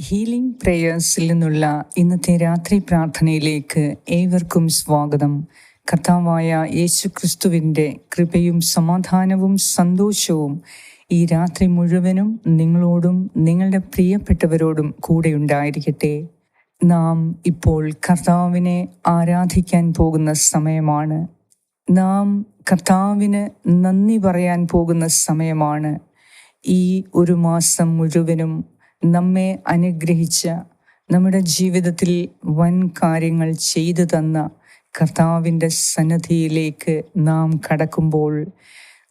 Healing പ്രേയേഴ്സിൽ നിന്നുള്ള ഇന്നത്തെ രാത്രി പ്രാർത്ഥനയിലേക്ക് ഏവർക്കും സ്വാഗതം. കർത്താവായ യേശു ക്രിസ്തുവിന്റെ കൃപയും സമാധാനവും സന്തോഷവും ഈ രാത്രി മുഴുവനും നിങ്ങളോടും നിങ്ങളുടെ പ്രിയപ്പെട്ടവരോടും കൂടെ ഉണ്ടായിരിക്കട്ടെ. നാം ഇപ്പോൾ കർത്താവിനെ ആരാധിക്കാൻ പോകുന്ന സമയമാണ്. നാം കർത്താവിന് നന്ദി പറയാൻ പോകുന്ന സമയമാണ്. ഈ ഒരു മാസം മുഴുവനും നമ്മെ അനുഗ്രഹിച്ച നമ്മുടെ ജീവിതത്തിൽ വൻ കാര്യങ്ങൾ ചെയ്തു തന്ന കർത്താവിന്റെ സന്നദ്ധിയിലേക്ക് നാം കടക്കുമ്പോൾ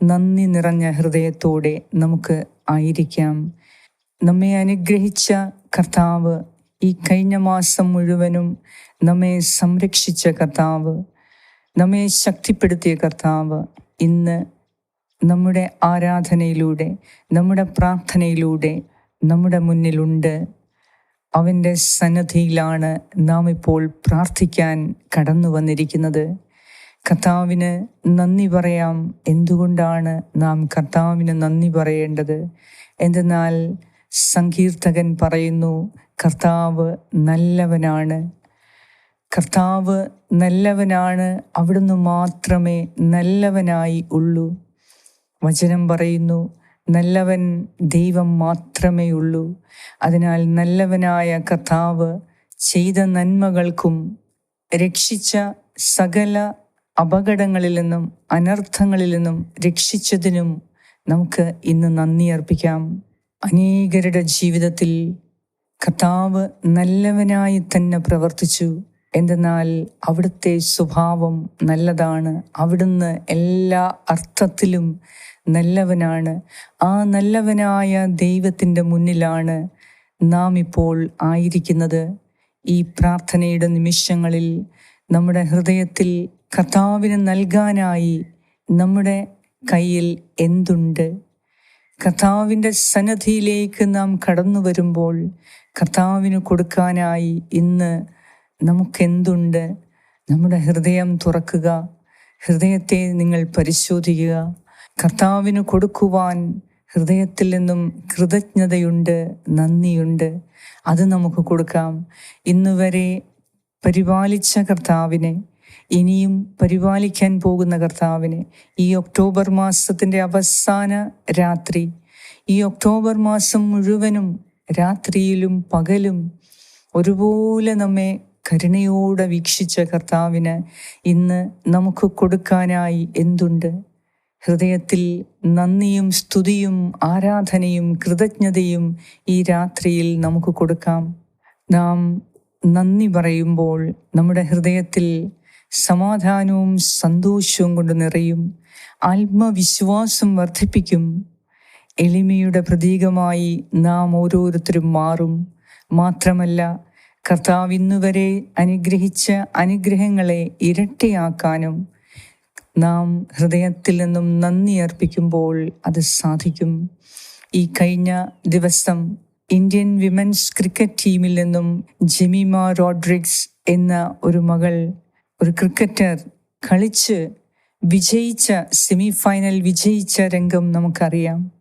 നന്ദി നിറഞ്ഞ ഹൃദയത്തോടെ നമുക്ക് ആയിരിക്കാം. നമ്മെ അനുഗ്രഹിച്ച കർത്താവ് ഈ കഴിഞ്ഞ മാസം മുഴുവനും നമ്മെ സംരക്ഷിച്ച കർത്താവ് നമ്മെ ശക്തിപ്പെടുത്തിയ കർത്താവ് ഇന്ന് നമ്മുടെ ആരാധനയിലൂടെ നമ്മുടെ പ്രാർത്ഥനയിലൂടെ നമ്മുടെ മുന്നിലുണ്ട്. അവന്റെ സന്നദ്ധിയിലാണ് നാം ഇപ്പോൾ പ്രാർത്ഥിക്കാൻ കടന്നു വന്നിരിക്കുന്നത്. കർത്താവിന് നന്ദി പറയാം. എന്തുകൊണ്ടാണ് നാം കർത്താവിന് നന്ദി പറയേണ്ടത്? എന്തെന്നാൽ സങ്കീർത്തകൻ പറയുന്നു കർത്താവ് നല്ലവനാണ്. കർത്താവ് നല്ലവനാണ്. അവിടുന്ന് മാത്രമേ നല്ലവനായി ഉള്ളൂ. വചനം പറയുന്നു നല്ലവൻ ദൈവം മാത്രമേ ഉള്ളൂ അതിനാൽ നല്ലവനായ കഥാവ് ചെയ്ത നന്മകൾക്കും രക്ഷിച്ച സകല അപകടങ്ങളിൽ നിന്നും അനർത്ഥങ്ങളിൽ നിന്നും രക്ഷിച്ചതിനും നമുക്ക് ഇന്ന് നന്ദി അർപ്പിക്കാം. അനേകരുടെ ജീവിതത്തിൽ കർത്താവ് നല്ലവനായി തന്നെ പ്രവർത്തിച്ചു. എന്തെന്നാൽ അവിടുത്തെ സ്വഭാവം നല്ലതാണ്. അവിടുന്ന് എല്ലാ അർത്ഥത്തിലും നല്ലവനാണ്. ആ നല്ലവനായ ദൈവത്തിന്റെ മുന്നിലാണ് നാം ഇപ്പോൾ ആയിരിക്കുന്നത്. ഈ പ്രാർത്ഥനയുടെ നിമിഷങ്ങളിൽ നമ്മുടെ ഹൃദയത്തിൽ കർത്താവിന് നൽകാനായി നമ്മുടെ കയ്യിൽ എന്തുണ്ട്? കർത്താവിന്റെ സന്നദ്ധിയിലേക്ക് നാം കടന്നു വരുമ്പോൾ കർത്താവിന് കൊടുക്കാനായി ഇന്ന് നമുക്കെന്തുണ്ട്? നമ്മുടെ ഹൃദയം തുറക്കുക ഹൃദയത്തെ നിങ്ങൾ പരിശോധിക്കുക. കർത്താവിന് കൊടുക്കുവാൻ ഹൃദയത്തിൽ നിന്നും കൃതജ്ഞതയുണ്ട് നന്ദിയുണ്ട്. അത് നമുക്ക് കൊടുക്കാം. ഇന്നുവരെ പരിപാലിച്ച കർത്താവിനെ ഇനിയും പരിപാലിക്കാൻ പോകുന്ന കർത്താവിനെ ഈ ഒക്ടോബർ മാസത്തിന്റെ അവസാന രാത്രി ഈ ഒക്ടോബർ മാസം മുഴുവനും രാത്രിയിലും പകലും ഒരുപോലെ നമ്മെ കരുണയോടെ വീക്ഷിച്ച കർത്താവിന് ഇന്ന് നമുക്ക് കൊടുക്കാനായി എന്തുണ്ട്? ഹൃദയത്തിൽ നന്ദിയും സ്തുതിയും ആരാധനയും കൃതജ്ഞതയും ഈ രാത്രിയിൽ നമുക്ക് കൊടുക്കാം. നാം നന്ദി പറയുമ്പോൾ നമ്മുടെ ഹൃദയത്തിൽ സമാധാനവും സന്തോഷവും കൊണ്ട് നിറയും. ആത്മവിശ്വാസം വർദ്ധിപ്പിക്കും. എളിമയുടെ പ്രതീകമായി നാം ഓരോരുത്തരും മാറും. മാത്രമല്ല കർത്താവ് ഇന്നുവരെ അനുഗ്രഹിച്ച അനുഗ്രഹങ്ങളെ ഇരട്ടിയാക്കാനും നാം ഹൃദയത്തിൽ നിന്നും നന്ദി അർപ്പിക്കുമ്പോൾ അത് സാധിക്കും. ഈ കഴിഞ്ഞ ദിവസം ഇന്ത്യൻ വിമൻസ് ക്രിക്കറ്റ് ടീമിൽ നിന്നും ജെമിമ റോഡ്രിക്സ് എന്ന ഒരു മകൾ ഒരു ക്രിക്കറ്റർ കളിച്ച് വിജയിച്ച സെമി ഫൈനൽ വിജയിച്ച രംഗം നമുക്കറിയാം.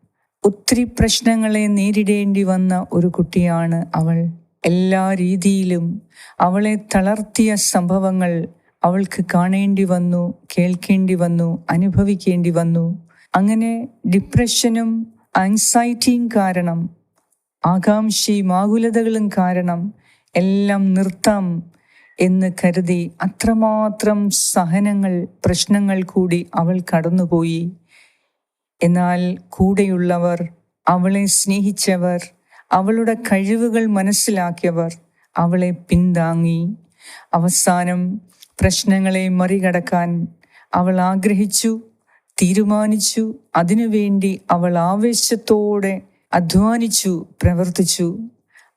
ഒത്തിരി പ്രശ്നങ്ങളെ നേരിടേണ്ടി വന്ന ഒരു കുട്ടിയാണ് അവൾ. എല്ലാ രീതിയിലും അവളെ തളർത്തിയ സംഭവങ്ങൾ അവൾക്ക് കാണേണ്ടി വന്നു കേൾക്കേണ്ടി വന്നു അനുഭവിക്കേണ്ടി വന്നു. അങ്ങനെ ഡിപ്രഷനും ആങ്സൈറ്റിയും കാരണം ആകാംക്ഷയും ആകുലതകളും കാരണം എല്ലാം നിർത്താം എന്ന് കരുതി അത്രമാത്രം സഹനങ്ങൾ പ്രശ്നങ്ങൾ കൂടി അവൾ കടന്നുപോയി. എന്നാൽ കൂടെയുള്ളവർ അവളെ സ്നേഹിച്ചവർ അവളുടെ കഴിവുകൾ മനസ്സിലാക്കിയവർ അവളെ പിന്താങ്ങി. അവസാനം പ്രശ്നങ്ങളെ മറികടക്കാൻ അവൾ ആഗ്രഹിച്ചു തീരുമാനിച്ചു. അതിനുവേണ്ടി അവൾ ആവേശത്തോടെ അധ്വാനിച്ചു പ്രവർത്തിച്ചു.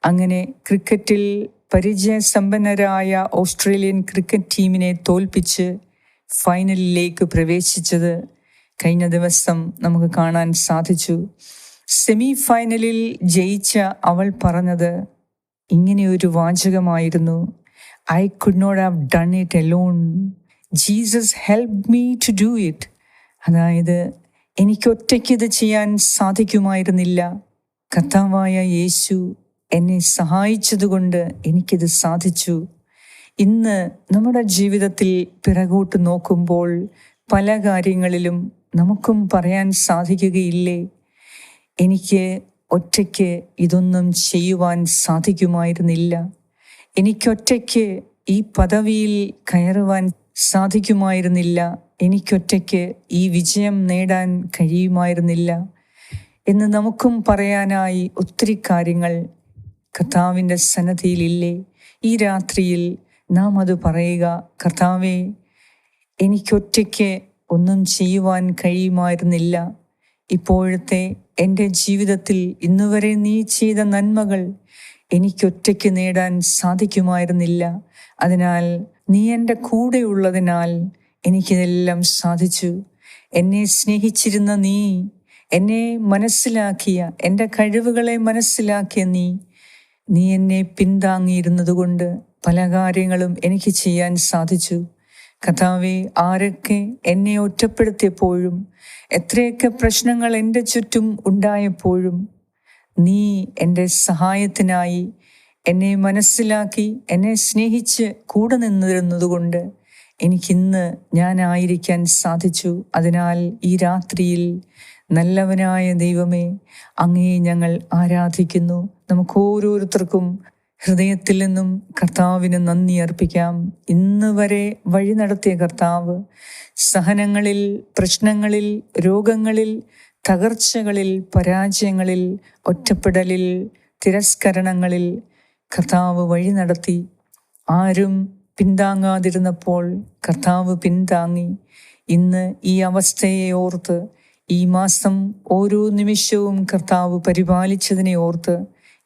അങ്ങനെ ക്രിക്കറ്റിൽ പരിചയസമ്പന്നരായ ഓസ്ട്രേലിയൻ ക്രിക്കറ്റ് ടീമിനെ തോൽപ്പിച്ച് ഫൈനലിലേക്ക് പ്രവേശിച്ചത് കഴിഞ്ഞ ദിവസം നമുക്ക് കാണാൻ സാധിച്ചു. സെമി ഫൈനലിൽ ജയിച്ച അവൾ പറഞ്ഞത് ഇങ്ങനെയൊരു വാചകമായിരുന്നു. I could not have done it alone. Jesus helped me to do it. അതായത് എനിക്ക് ഒറ്റയ്ക്ക് ഇത് ചെയ്യാൻ സാധിക്കുമായിരുന്നില്ല കർത്താവായ യേശു എന്നെ സഹായിച്ചതുകൊണ്ട് എനിക്കിത് സാധിച്ചു ഇന്ന് നമ്മുടെ ജീവിതത്തിൽ പിറകോട്ട് നോക്കുമ്പോൾ പല കാര്യങ്ങളിലും നമുക്കും പറയാൻ സാധിക്കുകയില്ലേ എനിക്ക് ഒറ്റയ്ക്ക് ഇതൊന്നും ചെയ്യുവാൻ സാധിക്കുമായിരുന്നില്ല എനിക്കൊറ്റയ്ക്ക് ഈ പദവിയിൽ കയറുവാൻ സാധിക്കുമായിരുന്നില്ല. എനിക്കൊറ്റയ്ക്ക് ഈ വിജയം നേടാൻ കഴിയുമായിരുന്നില്ല. എന്ന് നമുക്കും പറയാനായി ഒത്തിരി കാര്യങ്ങൾ കർത്താവിന്റെ സന്നദ്ധിയിലില്ലേ ഈ രാത്രിയിൽ നാം അത് പറയുക കർത്താവെ എനിക്കൊറ്റയ്ക്ക് ഒന്നും ചെയ്യുവാൻ കഴിയുമായിരുന്നില്ല. ഇപ്പോഴത്തെ എന്റെ ജീവിതത്തിൽ ഇന്നുവരെ നീ ചെയ്ത നന്മകൾ എനിക്കൊറ്റയ്ക്ക് നേടാൻ സാധിക്കുമായിരുന്നില്ല. അതിനാൽ നീ എന്റെ കൂടെ ഉള്ളതിനാൽ എനിക്കിതെല്ലാം സാധിച്ചു. എന്നെ സ്നേഹിച്ചിരുന്ന നീ എന്നെ മനസ്സിലാക്കിയ എന്റെ കഴിവുകളെ മനസ്സിലാക്കിയ നീ നീ എന്നെ പിന്താങ്ങിയിരുന്നതുകൊണ്ട് പല കാര്യങ്ങളും എനിക്ക് ചെയ്യാൻ സാധിച്ചു. കഥാവെ ആരൊക്കെ എന്നെ ഒറ്റപ്പെടുത്തിയപ്പോഴും എത്രയൊക്കെ പ്രശ്നങ്ങൾ എന്റെ ചുറ്റും ഉണ്ടായപ്പോഴും നീ എന്റെ സഹായത്തിനായി എന്നെ മനസ്സിലാക്കി എന്നെ സ്നേഹിച്ച് കൂടെ നിന്നിരുന്നതുകൊണ്ട് എനിക്കിന്ന് ഞാനായിരിക്കാൻ സാധിച്ചു. അതിനാൽ ഈ രാത്രിയിൽ നല്ലവനായ ദൈവമേ അങ്ങേ ഞങ്ങൾ ആരാധിക്കുന്നു. നമുക്ക് ഓരോരുത്തർക്കും ഹൃദയത്തിൽ നിന്നും കർത്താവിന് നന്ദി അർപ്പിക്കാം. ഇന്ന് വരെ വഴി നടത്തിയ കർത്താവ് സഹനങ്ങളിൽ പ്രശ്നങ്ങളിൽ രോഗങ്ങളിൽ തകർച്ചകളിൽ പരാജയങ്ങളിൽ ഒറ്റപ്പെടലിൽ തിരസ്കരണങ്ങളിൽ കർത്താവ് വഴി നടത്തി. ആരും പിന്താങ്ങാതിരുന്നപ്പോൾ കർത്താവ് പിന്താങ്ങി. ഇന്ന് ഈ അവസ്ഥയെ ഓർത്ത് ഈ മാസം ഓരോ നിമിഷവും കർത്താവ് പരിപാലിച്ചതിനെ ഓർത്ത്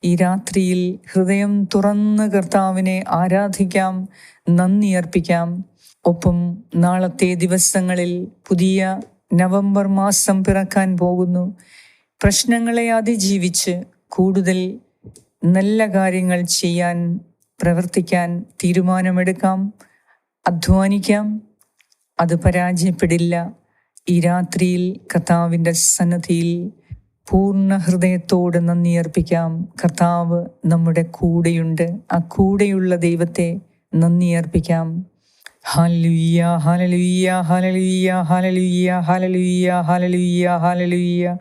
ഈ രാത്രിയിൽ ഹൃദയം തുറന്ന് കർത്താവിനെ ആരാധിക്കാം നന്ദി അർപ്പിക്കാം. ഒപ്പം നാളത്തെ ദിവസങ്ങളിൽ പുതിയ നവംബർ മാസം പിറക്കാൻ പോകുന്നു. പ്രശ്നങ്ങളെ അതിജീവിച്ച് കൂടുതൽ നല്ല കാര്യങ്ങൾ ചെയ്യാൻ പ്രവർത്തിക്കാൻ തീരുമാനമെടുക്കാം. അധ്വാനിക്കാം. അത് പരാജയപ്പെടില്ല. ഈ രാത്രിയിൽ കർത്താവിന്റെ സന്നദ്ധിയിൽ പൂർണ ഹൃദയത്തോട് നന്ദി അർപ്പിക്കാം. കർത്താവ് നമ്മുടെ കൂടെയുണ്ട്. ആ കൂടെയുള്ള ദൈവത്തെ നന്ദി അർപ്പിക്കാം. ഹല്ലുയ്യ ഹലലുയ്യ ഹലലുയ്യ ഹലലുയ്യ ഹലലുയ്യ ഹലലുയ്യ ഹലലുയ്യ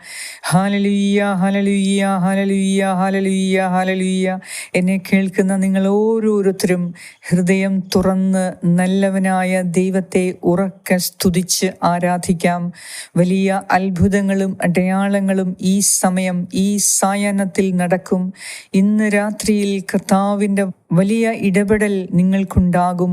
ഹലലുയ്യ ഹലലുയ്യ ഹലലുയ്യ ഹലലുയ്യ ഹലലുയ്യ എന്നെ കേൾക്കുന്ന നിങ്ങൾ ഓരോരുത്തരും ഹൃദയം തുറന്ന് നല്ലവനായ ദൈവത്തെ ഉറക്കെ സ്തുതിച്ച് ആരാധിക്കാം. വലിയ അത്ഭുതങ്ങളും അടയാളങ്ങളും ഈ സമയം ഈ സായാഹ്നത്തിൽ നടക്കും. ഇന്ന് രാത്രിയിൽ കർത്താവിന്റെ വലിയ ഇടപെടൽ നിങ്ങൾക്കുണ്ടാകും.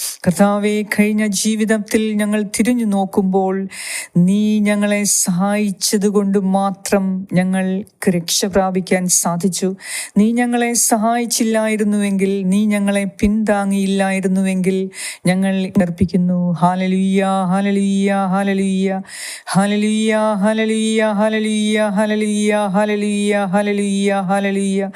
കർത്താവെ കഴിഞ്ഞ ജീവിതത്തിൽ ഞങ്ങൾ തിരിഞ്ഞു നോക്കുമ്പോൾ നീ ഞങ്ങളെ സഹായിച്ചതുകൊണ്ട് മാത്രം ഞങ്ങൾ രക്ഷ പ്രാപിക്കാൻ സാധിച്ചു നീ ഞങ്ങളെ സഹായിച്ചില്ലായിരുന്നുവെങ്കിൽ നീ ഞങ്ങളെ പിന്താങ്ങിയില്ലായിരുന്നുവെങ്കിൽ ഞങ്ങൾ അർപ്പിക്കുന്നു ഹാലലുയ്യ ഹാലലുയ്യ ഹാലലുയ്യ ഹാലലുയ്യ ഹാലലുയ്യ ഹാലലുയ്യ ഹാലലുയ്യ ഹാലലുയ്യ ഹാലലുയ്യ ഹാലലുയ്യ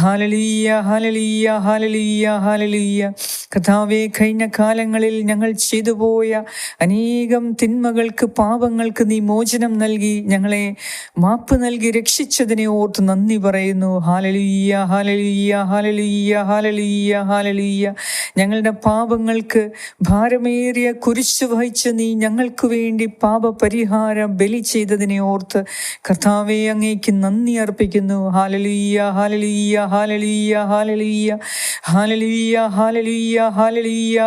ഹാലലുയ്യ ഹാലലുയ്യ ഹാലലുയ്യ ഹാലലുയ്യ കഥാവേ കഴിഞ്ഞ കാലങ്ങളിൽ ഞങ്ങൾ ചെയ്തു പോയ അനേകം തിന്മകൾക്ക് പാപങ്ങൾക്ക് നീ മോചനം നൽകി ഞങ്ങളെ മാപ്പ് നൽകി രക്ഷിച്ചതിനെ ഓർത്ത് നന്ദി പറയുന്നു. ഹാലലുയ്യ ഹാലലുയ്യ ഹാലലുയ്യ ഹാലലുയ്യ ഹാലലുയ്യ. ഞങ്ങളുടെ പാപങ്ങൾക്ക് ഭാരമേറിയ കുരിശു വഹിച്ച് നീ ഞങ്ങൾക്ക് വേണ്ടി പാപപരിഹാര ബലി ചെയ്തതിനെ ഓർത്ത് കർത്താവെ അങ്ങേക്ക് നന്ദി അർപ്പിക്കുന്നു. ഹാലലുയ്യ ഹാലലുയ്യ ഹാലലുയ്യ ഹാലലുയ്യ ഹാലലുയ്യ. ഹാലലുയ്യ ഹാലലുയ്യ ഹാലലുയ്യ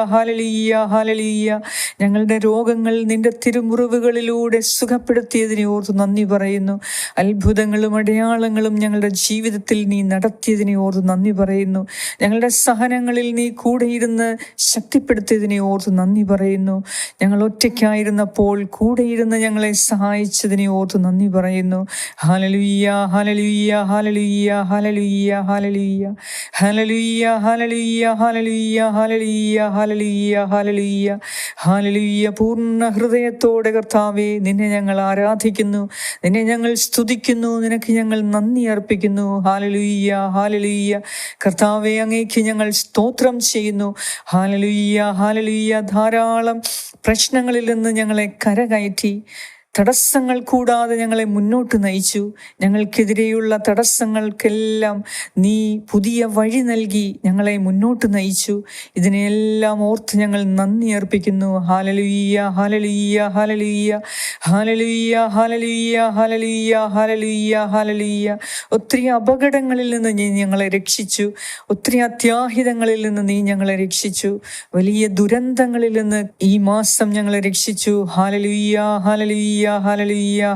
ഹാലലുയ്യ ഞങ്ങളുടെ രോഗങ്ങൾ നിന്റെ തിരുമുറിവുകളിലൂടെ സുഖപ്പെടുത്തിയതിനെ ഓർത്ത് നന്ദി പറയുന്നു. അത്ഭുതങ്ങളും അടയാളങ്ങളും ഞങ്ങളുടെ ജീവിതത്തിൽ നീ നടത്തിയതിനെ ഓർത്ത് നന്ദി പറയുന്നു. ഞങ്ങളുടെ സഹനങ്ങളിൽ നീ കൂടെയിരുന്ന് ശക്തിപ്പെടുത്തിയതിനെ ഓർത്ത് നന്ദി പറയുന്നു. ഞങ്ങൾ ഒറ്റയ്ക്കായിരുന്നപ്പോൾ കൂടെയിരുന്ന് ഞങ്ങളെ സഹായിച്ചതിനെ ഓർത്ത് നന്ദി പറയുന്നു. ഹാലലുയ്യ ഹാലലുയ്യ ഹാലലുയ്യ ഹാലലുയ്യ ഹാലലുയ്യ ഹാലലുയ്യ ഹാലലുയ്യ ഹാലലുയ്യ ഹാലലുയ്യ ഹാലലുയ്യ ഹാലലുയ്യ ഹാലലുയ്യ പൂർണ ഹൃദയത്തോടെ കർത്താവെ നിന്നെ ഞങ്ങൾ ആരാധിക്കുന്നു. നിന്നെ ഞങ്ങൾ സ്തുതിക്കുന്നു. നിനക്ക് ഞങ്ങൾ നന്ദി അർപ്പിക്കുന്നു. ഹാലലുയ്യ ഹാലലുയ്യ കർത്താവെ അങ്ങേക്ക് ഞങ്ങൾ സ്തോത്രം ചെയ്യുന്നു. ഹാലലുയ്യ ഹാലലുയ്യ ധാരാളം പ്രശ്നങ്ങളിൽ നിന്ന് ഞങ്ങളെ കരകയറ്റി. തടസ്സങ്ങൾ കൂടാതെ ഞങ്ങളെ മുന്നോട്ട് നയിച്ചു. ഞങ്ങൾക്കെതിരെയുള്ള തടസ്സങ്ങൾക്കെല്ലാം നീ പുതിയ വഴി നൽകി ഞങ്ങളെ മുന്നോട്ട് നയിച്ചു. ഇതിനെല്ലാം ഓർത്ത് ഞങ്ങൾ നന്ദി അർപ്പിക്കുന്നു. ഹാലലുയ്യ ഹാലലുയ്യ ഹാലലുയ്യ ഹാലലുയ്യ ഹാലലുയ്യ ഹാലലുയ്യ ഹാലലുയ്യ ഹാലലുയ്യ ഒത്തിരി അപകടങ്ങളിൽ നിന്ന് നീ ഞങ്ങളെ രക്ഷിച്ചു. ഒത്തിരി അത്യാഹിതങ്ങളിൽ നിന്ന് നീ ഞങ്ങളെ രക്ഷിച്ചു. വലിയ ദുരന്തങ്ങളിൽ നിന്ന് ഈ മാസം ഞങ്ങളെ രക്ഷിച്ചു. ഹാലലുയ്യ ഹാലലുയ്യ ഹാലലുയ്യ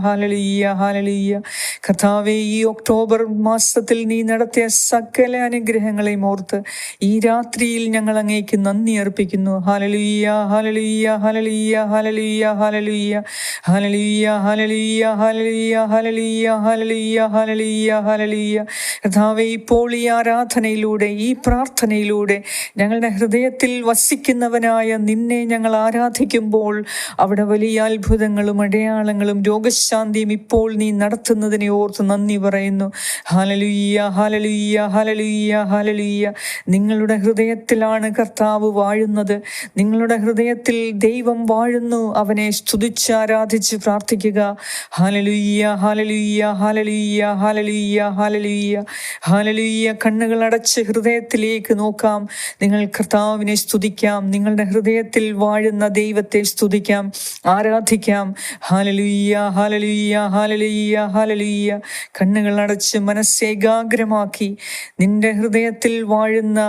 കർത്താവെ ഈ ഒക്ടോബർ മാസത്തിൽ നീ നടത്തിയ സകല അനുഗ്രഹങ്ങളെയും ഓർത്ത് ഈ രാത്രിയിൽ ഞങ്ങൾ അങ്ങേക്ക് നന്ദി അർപ്പിക്കുന്നു ഹാലലുയ്യ ഹാലലുയ്യ ഹാലലുയ്യ ഹാലലുയ്യ ഹാലലുയ്യ ഹാലലുയ്യ ഹാലലുയ്യ ഹാലലുയ്യ ഹാലലുയ്യ ഹാലലുയ്യ ഹാലലുയ്യ ഹാലലുയ്യ കർത്താവെ ഇപ്പോൾ ഈ ആരാധനയിലൂടെ ഈ പ്രാർത്ഥനയിലൂടെ ഞങ്ങളുടെ ഹൃദയത്തിൽ വസിക്കുന്നവനായ നിന്നെ ഞങ്ങൾ ആരാധിക്കുമ്പോൾ അവിടെ വലിയ അത്ഭുതങ്ങളും അടയാളങ്ങളും രോഗശാന്തിയും ഇപ്പോൾ നീ നടത്തുന്നതിനെ ഓർത്ത് നന്ദി പറയുന്നു. ഹാലലുയ്യ ഹാലലുയ്യ ഹാലലുയ്യ ഹാലലുയ്യ നിങ്ങളുടെ ഹൃദയത്തിലാണ് കർത്താവ് വാഴുന്നത്. നിങ്ങളുടെ ഹൃദയത്തിൽ ദൈവം വാഴുന്നു. അവനെ സ്തുതിച്ച് ആരാധിച്ച് പ്രാർത്ഥിക്കുക. ഹാലലുയ്യ ഹാലലുയ്യ ഹാലലുയ്യ ഹാലലുയ്യ ഹാലലുയ്യ ഹാലലുയ്യ കണ്ണുകൾ അടച്ച് ഹൃദയത്തിലേക്ക് നോക്കാം. നിങ്ങൾ കർത്താവിനെ സ്തുതിക്കാം. നിങ്ങളുടെ ഹൃദയത്തിൽ വാഴുന്ന ദൈവത്തെ സ്തുതിക്കാം. ആരാധിക്കാം. ഹാലലുയ്യ ഹാലലുയ്യ ഹാലലുയ്യ ഹാലലുയ്യ കണ്ണുകൾ അടച്ച് മനസ്സേകാഗ്രമാക്കി നിന്റെ ഹൃദയത്തിൽ വാഴുന്ന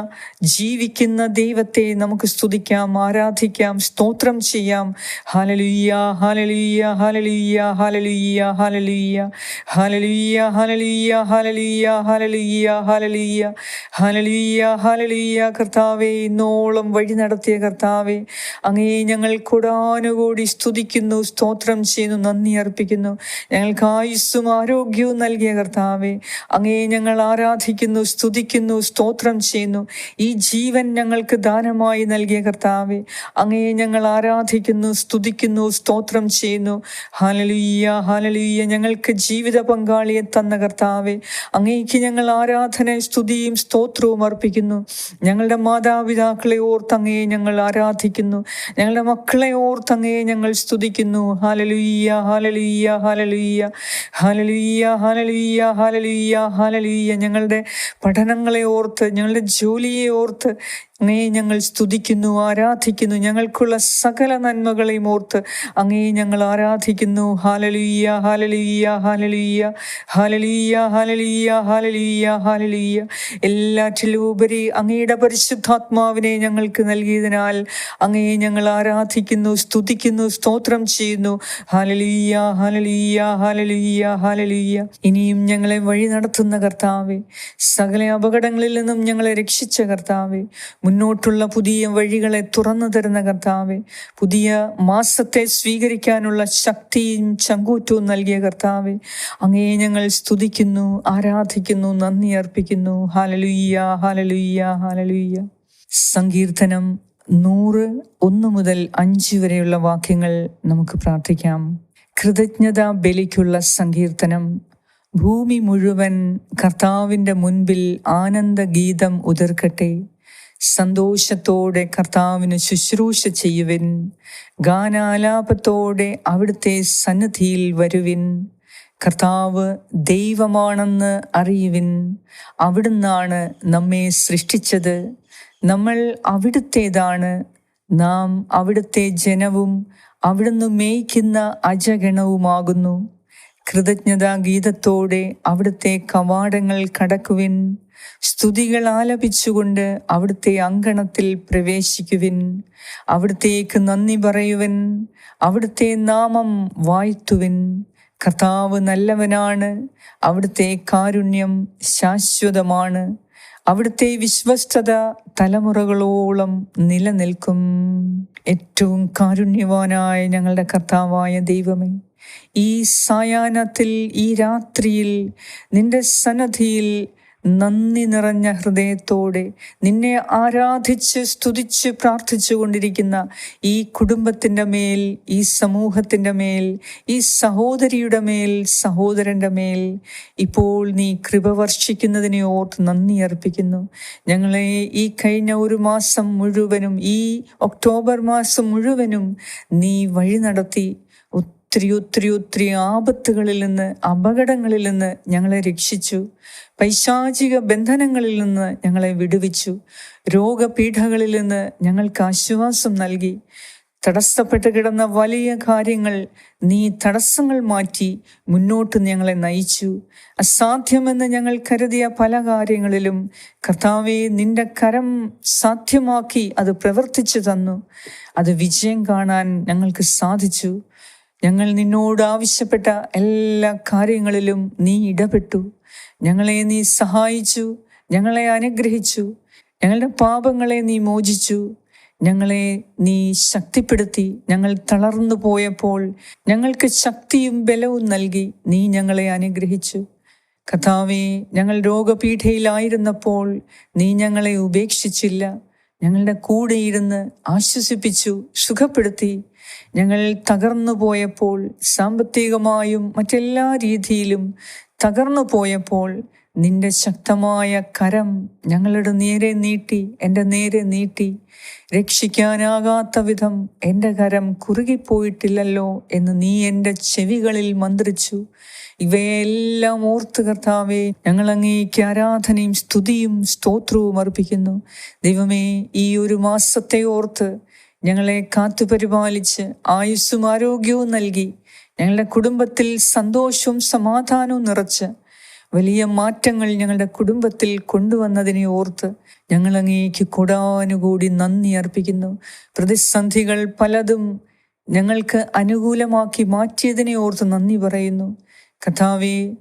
ജീവിക്കുന്ന ദൈവത്തെ നമുക്ക് സ്തുതിക്കാം ആരാധിക്കാം സ്തോത്രം ചെയ്യാം. ഹാലലുയ്യ ഹാലലുയ്യ ഹാലലുയ്യ ഹാലലുയ്യ ഹാലലുയ്യ ഹാലലുയ്യ ഹാലലുയ്യ ഹാലലുയ്യ ഹാലലുയ്യ ഹാലലുയ്യ ഹാലലുയ്യ ഹാലലുയ്യ കർത്താവേ ഇന്നോളം വഴി നടത്തിയ കർത്താവെ അങ്ങേ ഞങ്ങൾ കൂടാനുകൂടി സ്തുതിക്കുന്നു സ്തോത്രം ചെയ്യുന്നു. നന്ദി അർപ്പിക്കുന്നു. ഞങ്ങൾക്ക് ആയുസ്സും ആരോഗ്യവും നൽകിയ കർത്താവെ അങ്ങേ ഞങ്ങൾ ആരാധിക്കുന്നു സ്തുതിക്കുന്നു സ്തോത്രം ചെയ്യുന്നു. ഈ ജീവൻ ഞങ്ങൾക്ക് ദാനമായി നൽകിയ കർത്താവെ അങ്ങേ ഞങ്ങൾ ആരാധിക്കുന്നു സ്തുതിക്കുന്നു സ്തോത്രം ചെയ്യുന്നു. ഹാലലുയ്യ ഹാലലുയ്യ ഞങ്ങൾക്ക് ജീവിത പങ്കാളിയെ തന്ന കർത്താവെ അങ്ങേക്ക് ഞങ്ങൾ ആരാധന സ്തുതിയും സ്തോത്രവും അർപ്പിക്കുന്നു. ഞങ്ങളുടെ മാതാപിതാക്കളെ ഓർത്തങ്ങയെ ഞങ്ങൾ ആരാധിക്കുന്നു. ഞങ്ങളുടെ മക്കളെ ഓർത്തങ്ങയെ ഞങ്ങൾ സ്തുതിക്കുന്നു. ഹാലലുയ്യ ഹാലലുയ്യ ഹാലലുയ്യ ഹാലലുയ്യ ഹാലലുയ്യ ഹാലലുയ്യ ഹാലലുയ്യ ഞങ്ങളുടെ പഠനങ്ങളെ ഓർത്ത് ഞങ്ങളുടെ ജോലിയെ ഓർത്ത് അങ്ങയെ ഞങ്ങൾ സ്തുതിക്കുന്നു ആരാധിക്കുന്നു ഞങ്ങൾക്കുള്ള സകല നന്മകളെയും ഓർത്ത് അങ്ങേ ഞങ്ങൾ ആരാധിക്കുന്നു. ഹാലലുയ്യ ഹാലലുയ്യ ഹാലലുയ്യ ഹാലലുയ്യ ഹാലലുയ്യ ഹാലലുയ്യ ഹാലലുയ്യ. എല്ലാറ്റിലും ഉപരി അങ്ങയുടെ പരിശുദ്ധാത്മാവിനെ ഞങ്ങൾക്ക് നൽകിയതിനാൽ അങ്ങയെ ഞങ്ങൾ ആരാധിക്കുന്നു സ്തുതിക്കുന്നു സ്തോത്രം ചെയ്യുന്നു. ഹാലലുയ്യ ഹാലലുയ്യ ഹാലലുയ്യ ഹാലലുയ്യ. ഇനിയും ഞങ്ങളെ വഴി നടത്തുന്ന കർത്താവെ സകല അപകടങ്ങളിൽ നിന്നും ഞങ്ങളെ രക്ഷിച്ച കർത്താവെ മുന്നോട്ടുള്ള പുതിയ വഴികളെ തുറന്നു തരുന്ന കർത്താവെ പുതിയ മാസത്തെ സ്വീകരിക്കാനുള്ള ശക്തിയും ചങ്കൂറ്റവും നൽകിയ കർത്താവെ അങ്ങേ ഞങ്ങൾ സ്തുതിക്കുന്നു ആരാധിക്കുന്നു നന്ദി അർപ്പിക്കുന്നു. ഹാലലുയ്യ ഹാലലുയ്യ ഹാലലുയ്യ സങ്കീർത്തനം നൂറ് ഒന്ന് മുതൽ അഞ്ച് വരെയുള്ള വാക്യങ്ങൾ നമുക്ക് പ്രാർത്ഥിക്കാം. കൃതജ്ഞത ബലിക്കുള്ള സങ്കീർത്തനം. ഭൂമി മുഴുവൻ കർത്താവിന്റെ മുൻപിൽ ആനന്ദഗീതം ഉതിർക്കട്ടെ. സന്തോഷത്തോടെ കർത്താവിന് ശുശ്രൂഷ ചെയ്യുവിൻ. ഗാനാലാപത്തോടെ അവിടുത്തെ സന്നിധിയിൽ വരുവിൻ. കർത്താവ് ദൈവമാണെന്ന് അറിയുവിൻ. അവിടുന്നാണ് നമ്മെ സൃഷ്ടിച്ചത്. നമ്മൾ അവിടുത്തേതാണ്. നാം അവിടുത്തെ ജനവും അവിടുന്ന് മേയ്ക്കുന്ന അജഗണവുമാകുന്നു. കൃതജ്ഞതാ ഗീതത്തോടെ അവിടുത്തെ കവാടങ്ങൾ കടക്കുവിൻ. സ്തുതികൾ ആലപിച്ചുകൊണ്ട് അവിടുത്തെ അങ്കണത്തിൽ പ്രവേശിക്കുവിൻ. അവിടുത്തേക്ക് നന്ദി പറയുവൻ. അവിടുത്തെ നാമം വാഴ്ത്തുവിൻ. കർത്താവ് നല്ലവനാണ്. അവിടുത്തെ കാരുണ്യം ശാശ്വതമാണ്. അവിടുത്തെ വിശ്വസ്തത തലമുറകളോളം നിലനിൽക്കും. ഏറ്റവും കാരുണ്യവാനായ ഞങ്ങളുടെ കർത്താവായ ദൈവമേ ഈ സായാഹ്നത്തിൽ ഈ രാത്രിയിൽ നിന്റെ സന്നദ്ധിയിൽ നന്ദി നിറഞ്ഞ ഹൃദയത്തോടെ നിന്നെ ആരാധിച്ച് സ്തുതിച്ച് പ്രാർത്ഥിച്ചു കൊണ്ടിരിക്കുന്ന ഈ കുടുംബത്തിന്റെ മേൽ ഈ സമൂഹത്തിന്റെ മേൽ ഈ സഹോദരിയുടെ മേൽ സഹോദരന്റെ മേൽ ഇപ്പോൾ നീ കൃപ വർഷിക്കുന്നതിനെ ഓർത്ത് നന്ദി അർപ്പിക്കുന്നു. ഞങ്ങളെ ഈ കഴിഞ്ഞ ഒരു മാസം മുഴുവനും ഈ ഒക്ടോബർ മാസം മുഴുവനും നീ വഴി നടത്തി ഒത്തിരി ആപത്തുകളിൽ നിന്ന് അപകടങ്ങളിൽ നിന്ന് ഞങ്ങളെ രക്ഷിച്ചു. പൈശാചിക ബന്ധനങ്ങളിൽ നിന്ന് ഞങ്ങളെ വിടുവിച്ചു. രോഗപീഠകളിൽ നിന്ന് ഞങ്ങൾക്ക് ആശ്വാസം നൽകി. തടസ്സപ്പെട്ട് കിടന്ന വലിയ കാര്യങ്ങൾ നീ തടസ്സങ്ങൾ മാറ്റി മുന്നോട്ട് ഞങ്ങളെ നയിച്ചു. അസാധ്യമെന്ന് ഞങ്ങൾ കരുതിയ പല കാര്യങ്ങളിലും കർത്താവെ നിന്റെ കരം സാധ്യമാക്കി അത് പ്രവർത്തിച്ചു തന്നു. അത് വിജയം കാണാൻ ഞങ്ങൾക്ക് സാധിച്ചു. ഞങ്ങൾ നിന്നോട് ആവശ്യപ്പെട്ട എല്ലാ കാര്യങ്ങളിലും നീ ഇടപെട്ടു. ഞങ്ങളെ നീ സഹായിച്ചു. ഞങ്ങളെ അനുഗ്രഹിച്ചു. ഞങ്ങളുടെ പാപങ്ങളെ നീ മോചിച്ചു. ഞങ്ങളെ നീ ശക്തിപ്പെടുത്തി. ഞങ്ങൾ തളർന്നു പോയപ്പോൾ ഞങ്ങൾക്ക് ശക്തിയും ബലവും നൽകി നീ ഞങ്ങളെ അനുഗ്രഹിച്ചു. കഥാവെ ഞങ്ങൾ രോഗപീഠയിലായിരുന്നപ്പോൾ നീ ഞങ്ങളെ ഉപേക്ഷിച്ചില്ല. ഞങ്ങളുടെ കൂടെ ഇരുന്ന് ആശ്വസിപ്പിച്ചു സുഖപ്പെടുത്തി. ഞങ്ങൾ തകർന്നു പോയപ്പോൾ സാമ്പത്തികമായും മറ്റെല്ലാ രീതിയിലും തകർന്നു പോയപ്പോൾ നിന്റെ ശക്തമായ കരം ഞങ്ങളുടെ നേരെ നീട്ടി എന്റെ നേരെ നീട്ടി. രക്ഷിക്കാനാകാത്ത വിധം എന്റെ കരം കുറുകിപ്പോയിട്ടില്ലല്ലോ എന്ന് നീ എന്റെ ചെവികളിൽ മന്ത്രിച്ചു. ഇവയെല്ലാം ഓർത്ത് കർത്താവെ ഞങ്ങൾ അങ്ങേക്ക് ആരാധനയും സ്തുതിയും സ്തോത്രവും അർപ്പിക്കുന്നു. ദൈവമേ ഈ ഒരു മാസത്തെ ഓർത്ത് ഞങ്ങളെ കാത്തുപരിപാലിച്ച് ആയുസ്സും ആരോഗ്യവും നൽകി ഞങ്ങളുടെ കുടുംബത്തിൽ സന്തോഷവും സമാധാനവും നിറച്ച് വലിയ മാറ്റങ്ങൾ ഞങ്ങളുടെ കുടുംബത്തിൽ കൊണ്ടുവന്നതിനെ ഓർത്ത് ഞങ്ങൾ അങ്ങേക്ക് കൂടാനുകൂടി നന്ദി അർപ്പിക്കുന്നു. പ്രതിസന്ധികൾ പലതും ഞങ്ങൾക്ക് അനുകൂലമാക്കി മാറ്റിയതിനെ ഓർത്ത് നന്ദി പറയുന്നു. കഥാവെ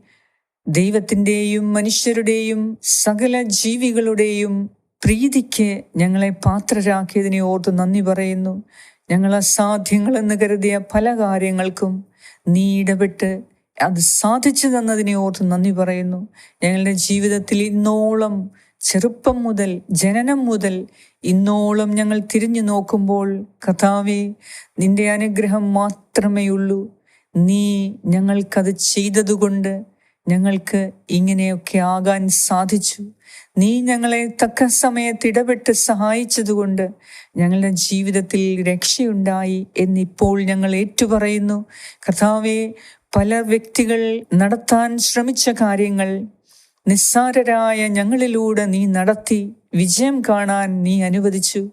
ദൈവത്തിന്റെയും മനുഷ്യരുടെയും സകല ജീവികളുടെയും പ്രീതിക്ക് ഞങ്ങളെ പാത്രരാക്കിയതിനെ ഓർത്ത് നന്ദി പറയുന്നു. ഞങ്ങൾ അസാധ്യങ്ങളെന്ന് കരുതിയ പല കാര്യങ്ങൾക്കും നീ ഇടപെട്ട് അത് സാധിച്ചു തന്നതിനെ ഓർത്ത് നന്ദി പറയുന്നു. ഞങ്ങളുടെ ജീവിതത്തിൽ ഇന്നോളം ചെറുപ്പം മുതൽ ജനനം മുതൽ ഇന്നോളം ഞങ്ങൾ തിരിഞ്ഞു നോക്കുമ്പോൾ കഥാവി നിന്റെ അനുഗ്രഹം മാത്രമേ ഉള്ളൂ. നീ ഞങ്ങൾക്കത് ചെയ്തതുകൊണ്ട് ഞങ്ങൾക്ക് ഇങ്ങനെയൊക്കെ ആകാൻ സാധിച്ചു. നീ ഞങ്ങളെ തക്ക സമയത്ത് ഇടപെട്ട് സഹായിച്ചതുകൊണ്ട് ഞങ്ങളുടെ ജീവിതത്തിൽ രക്ഷയുണ്ടായി എന്നിപ്പോൾ ഞങ്ങൾ ഏറ്റുപറയുന്നു. കഥാവെ പല വ്യക്തികൾ നടത്താൻ ശ്രമിച്ച കാര്യങ്ങൾ നിസ്സാരരായ ഞങ്ങളിലൂടെ നീ നടത്തി വിജയം കാണാൻ നീ അനുവദിച്ചു.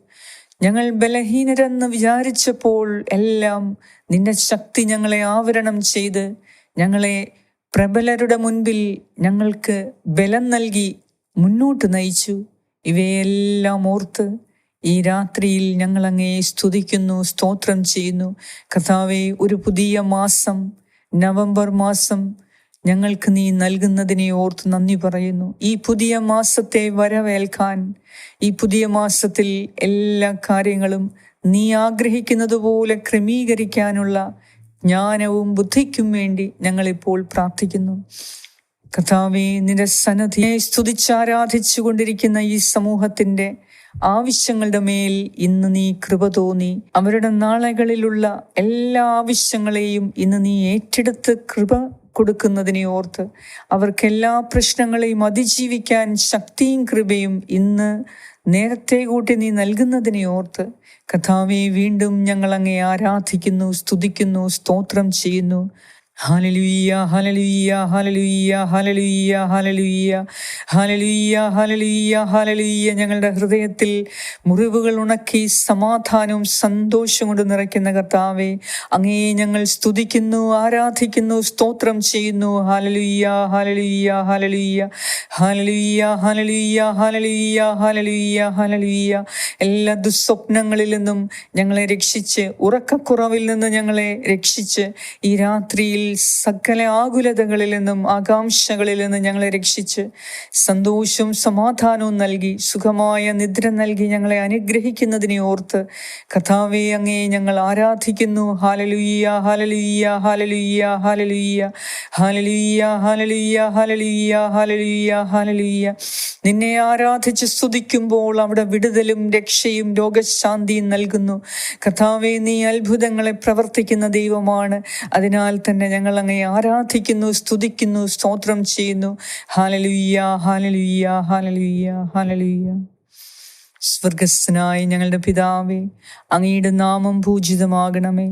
ഞങ്ങൾ ബലഹീനരെന്ന് വിചാരിച്ചപ്പോൾ എല്ലാം നിന്റെ ശക്തി ഞങ്ങളെ ആവരണം ചെയ്ത് ഞങ്ങളെ പ്രബലരുടെ മുൻപിൽ ഞങ്ങൾക്ക് ബലം നൽകി മുന്നോട്ട് നയിച്ചു. ഇവയെല്ലാം ഓർത്ത് ഈ രാത്രിയിൽ ഞങ്ങൾ അങ്ങേ സ്തുതിക്കുന്നു സ്തോത്രം ചെയ്യുന്നു. കർത്താവെ ഒരു പുതിയ മാസം നവംബർ മാസം ഞങ്ങൾക്ക് നീ നൽകുന്നതിനെ ഓർത്ത് നന്ദി പറയുന്നു. ഈ പുതിയ മാസത്തെ വരവേൽക്കാൻ ഈ പുതിയ മാസത്തിൽ എല്ലാ കാര്യങ്ങളും നീ ആഗ്രഹിക്കുന്നത് പോലെ ക്രമീകരിക്കാനുള്ള ജ്ഞാനവും ബുദ്ധിക്കും വേണ്ടി ഞങ്ങളിപ്പോൾ പ്രാർത്ഥിക്കുന്നു. കർത്താവെ നിന്റെ സന്നദ്ധിയെ സ്തുതിച്ചാരാധിച്ചു കൊണ്ടിരിക്കുന്ന ഈ സമൂഹത്തിന്റെ ആവശ്യങ്ങളുടെ മേൽ ഇന്ന് നീ കൃപ തോന്നി. അവരുടെ നാളുകളിലുള്ള എല്ലാ ആവശ്യങ്ങളെയും ഇന്ന് നീ ഏറ്റെടുത്ത് കൃപ കൊടുക്കുന്നതിനെ ഓർത്ത് അവർക്ക് എല്ലാ പ്രശ്നങ്ങളെയും അതിജീവിക്കാൻ ശക്തിയും കൃപയും ഇന്ന് നേരത്തെ കൂട്ടി നീ നൽകുന്നതിനെ ഓർത്ത് കഥാവെ വീണ്ടും ഞങ്ങൾ അങ്ങേ ആരാധിക്കുന്നു സ്തുതിക്കുന്നു സ്തോത്രം ചെയ്യുന്നു. ഹലലുയ്യ ഹലലുയ്യ ഹലലുയ്യ ഹലലുയ്യ ഹലലുയ്യ ഹലലുയ്യ ഹലലുയ്യ ഹലലുയ്യ ഞങ്ങളുടെ ഹൃദയത്തിൽ മുറിവുകൾ ഉണക്കി സമാധാനവും സന്തോഷം കൊണ്ട് നിറയ്ക്കുന്ന കർത്താവെ അങ്ങേ ഞങ്ങൾ സ്തുതിക്കുന്നു ആരാധിക്കുന്നു സ്തോത്രം ചെയ്യുന്നു. ഹലലുയ്യ ഹലലുയ്യ ഹലലുയ്യ ഹലലുയ്യ ഹലലുയ്യ ഹലലുയ്യ ഹലലുയ്യ ഹലലുയ്യ എല്ലാ ദുസ്വപ്നങ്ങളിൽ നിന്നും ഞങ്ങളെ രക്ഷിച്ച് ഉറക്കക്കുറവിൽ നിന്ന് ഞങ്ങളെ രക്ഷിച്ച് ഈ രാത്രിയിൽ സകല ആകുലതകളിൽ നിന്നും ആകാംക്ഷകളിൽ നിന്നും ഞങ്ങളെ രക്ഷിച്ച് സന്തോഷവും സമാധാനവും നൽകി സുഖമായ നിദ്ര നൽകി ഞങ്ങളെ അനുഗ്രഹിക്കുന്നതിനെ ഓർത്ത് കഥാവെ അങ്ങേ ഞങ്ങൾ ആരാധിക്കുന്നു. ഹാലലുയ്യ ഹാലലുയ്യ ഹാലലുയ്യ ഹാലലുയ്യ ഹാലലുയ്യ ഹാലലുയ്യ ഹാലലുയ്യ ഹാലലുയ്യ ഹാലലുയ്യ നിന്നെ ആരാധിച്ച് സ്തുതിക്കുമ്പോൾ അവിടെ വിടുതലും രക്ഷയും രോഗശാന്തിയും നൽകുന്നു. കഥാവെ നീ അത്ഭുതങ്ങളെ പ്രവർത്തിക്കുന്ന ദൈവമാണ്. അതിനാൽ തന്നെ ഞങ്ങൾ അങ്ങേ ആരാധിക്കുന്നു സ്തുതിക്കുന്നു സ്തോത്രം ചെയ്യുന്നു. ഹാലലുയ്യ ഹാലലുയ്യ ഹാലലുയ്യ ഹാലലുയ്യ സ്വർഗസ്സനായി ഞങ്ങളുടെ പിതാവേ അങ്ങയുടെ നാമം പൂജിതമാകണമേ.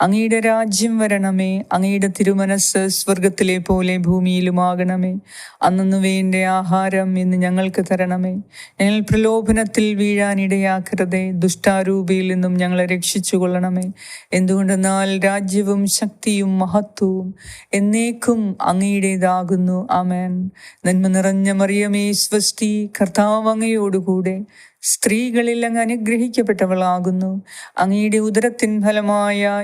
അങ്ങയുടെ രാജ്യം വരണമേ അങ്ങയുടെ തിരുമനസ് സ്വർഗത്തിലെ പോലെ ഭൂമിയിലുമാകണമേ. അന്നു വേണ്ട ആഹാരം ഇന്ന് ഞങ്ങൾക്ക് തരണമേ. ഞങ്ങൾ പ്രലോഭനത്തിൽ വീഴാനിടയാക്കരുതേ ദുഷ്ടാരൂപിയിൽ നിന്നും ഞങ്ങളെ രക്ഷിച്ചു കൊള്ളണമേ എന്തുകൊണ്ടെന്നാൽ രാജ്യവും ശക്തിയും മഹത്വവും എന്നേക്കും അങ്ങയുടേതാകുന്നു. ആമേൻ. നന്മ നിറഞ്ഞ മറിയമേ സ്വസ്തി കർത്താവ് അങ്ങയോടുകൂടെ. സ്ത്രീകളിൽ അങ്ങ് അനുഗ്രഹിക്കപ്പെട്ടവളാകുന്നു. അങ്ങയുടെ ഉദരത്തിൻ ഫലമായ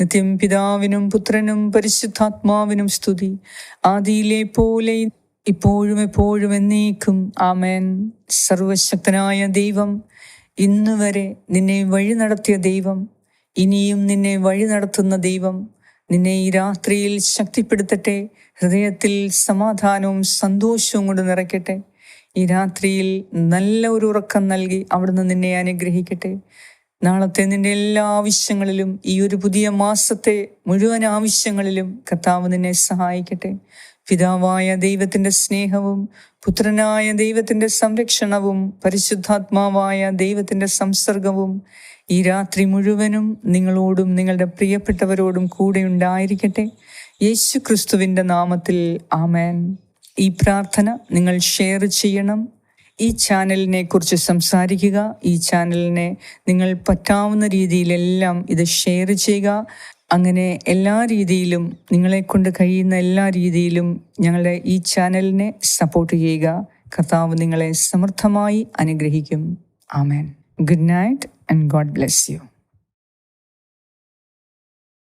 നിത്യം പിതാവിനും പുത്രനും പരിശുദ്ധാത്മാവിനും സ്തുതി. ആദിയിലെ പോലെ ഇപ്പോഴും എപ്പോഴും എന്നേക്കും. ആമേൻ. സർവശക്തനായ ദൈവം ഇന്ന് വരെ നിന്നെ വഴി നടത്തിയ ദൈവം ഇനിയും നിന്നെ വഴി നടത്തുന്ന ദൈവം നിന്നെ ഈ രാത്രിയിൽ ശക്തിപ്പെടുത്തട്ടെ ഹൃദയത്തിൽ സമാധാനവും സന്തോഷവും കൊണ്ട് നിറയ്ക്കട്ടെ. ഈ രാത്രിയിൽ നല്ല ഒരു ഉറക്കം നൽകി അവിടുന്ന് നിന്നെ അനുഗ്രഹിക്കട്ടെ. നാളത്തെ നിന്റെ എല്ലാ ആവശ്യങ്ങളിലും ഈ ഒരു പുതിയ മാസത്തെ മുഴുവൻ ആവശ്യങ്ങളിലും കർത്താവ് നിന്നെ സഹായിക്കട്ടെ. പിതാവായ ദൈവത്തിന്റെ സ്നേഹവും പുത്രനായ ദൈവത്തിന്റെ സംരക്ഷണവും പരിശുദ്ധാത്മാവായ ദൈവത്തിന്റെ സംസർഗവും ഈ രാത്രി മുഴുവനും നിങ്ങളോടും നിങ്ങളുടെ പ്രിയപ്പെട്ടവരോടും കൂടെ ഉണ്ടായിരിക്കട്ടെ. യേശു ക്രിസ്തുവിന്റെ നാമത്തിൽ ആമേൻ. ഈ പ്രാർത്ഥന നിങ്ങൾ ഷെയർ ചെയ്യണം. ഈ ചാനലിനെ കുറിച്ച് സംസാരിക്കുക. ഈ ചാനലിനെ നിങ്ങൾ പറ്റാവുന്ന രീതിയിലെല്ലാം ഇത് ഷെയർ ചെയ്യുക. അങ്ങനെ എല്ലാ രീതിയിലും നിങ്ങളെ കൊണ്ട് കഴിയുന്ന എല്ലാ രീതിയിലും ഞങ്ങളുടെ ഈ ചാനലിനെ സപ്പോർട്ട് ചെയ്യുക. കർത്താവ് നിങ്ങളെ സമർത്ഥമായി അനുഗ്രഹിക്കും. ആമേൻ. Good night and God bless you